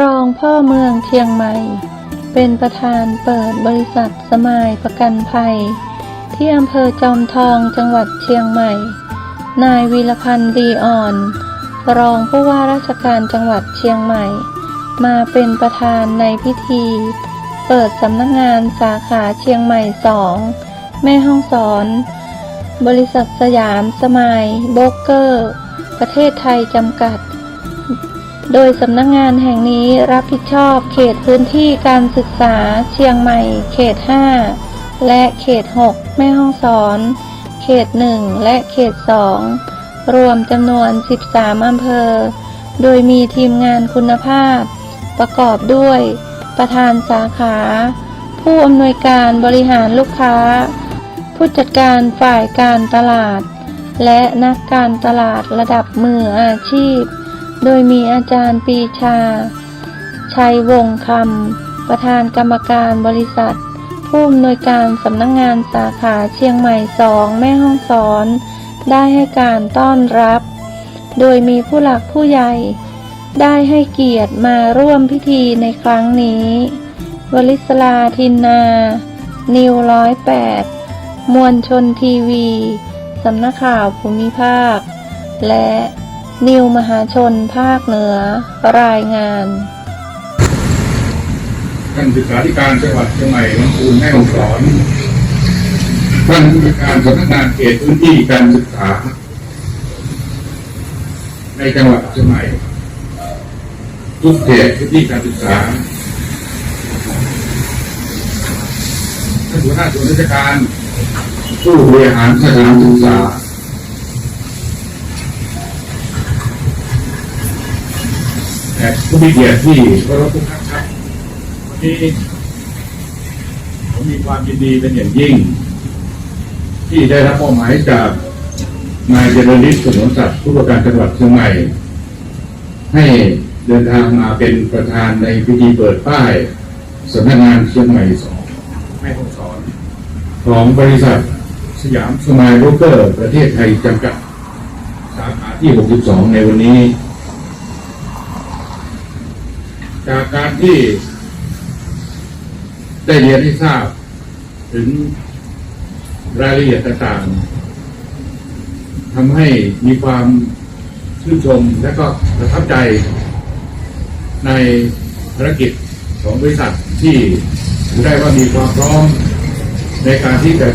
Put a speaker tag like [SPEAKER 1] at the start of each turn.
[SPEAKER 1] รองพ่อเมืองเชียงใหม่ เป็นประธานเปิดบริษัทสมายประกันภัย ที่อำเภอจอมทองจังหวัดเชียงใหม่ นายวีรพันธ์ดีอ่อน รองผู้ว่าราชการจังหวัดเชียงใหม่ มาเป็นประธานในพิธี เปิดสำนักงานสาขาเชียงใหม่สองแม่ห้องสอน บริษัทสยามสมายโบกเกอร์ ประเทศไทยจำกัด โดยสำนักงานแห่งนี้รับผิดชอบเขตพื้นที่การศึกษาเชียงใหม่ เขต 5 และเขต 6 แม่ห้องสอน เขต 1 และเขต 2 รวมจำนวน 13 อำเภอ โดยมีทีมงานคุณภาพ ประกอบด้วย ประธานสาขา ผู้อำนวยการบริหารลูกค้า ผู้จัดการฝ่ายการตลาด และนักการตลาดระดับมืออาชีพ โดยมีอาจารย์ปีชา ชัยวงศ์คำประธานกรรมการบริษัท ผู้อำนวยการสำนักงงานสาขาเชียงใหม่สองแม่ห้องสอน ได้ให้การต้อนรับ โดยมีผู้หลักผู้ใหญ่ ได้ให้เกียรติมาร่วมพิธีในครั้งนี้ วลิศลาทินนา นิวร้อยแปดมวลชนทีวี สำนักข่าวภูมิภาค และ นิวมหาชนภาคเหนือ รายงาน
[SPEAKER 2] ท่านศึกษาธิการจังหวัดเชียงใหม่ลำพูนแม่ฮ่องสอน ท่านผู้การสำนักงานเขตพื้นที่การศึกษา ในจังหวัดเชียงใหม่ ทุกเขตพื้นที่การศึกษา ท่านหัวหน้าส่วนราชการ ผู้บริหารสถานศึกษา และผู้มีเกียรติที่เคารพทุกท่านครับวันนี้ผมมีความยินดีเป็นอย่างยิ่ง ที่ได้รับมอบหมายจากนายเจริญฤทธิ์สนนสัตว์ผู้ว่าการจังหวัดเชียงใหม่ ให้เดินทางมาเป็นประธานในพิธีเปิดป้ายสำนักงานเชียงใหม่สองแม่ฮ่องสอน ของบริษัทสยามสมายโรเกอร์ประเทศไทยจำกัด สาขาที่ 62 ในวันนี้ จากการที่ได้เรียนให้ทราบ ถึงรายละเอียดต่างๆทำให้มีความชื่นชมและก็ประทับใจในภารกิจของบริษัทที่ได้ว่ามีความพร้อมในการที่จะ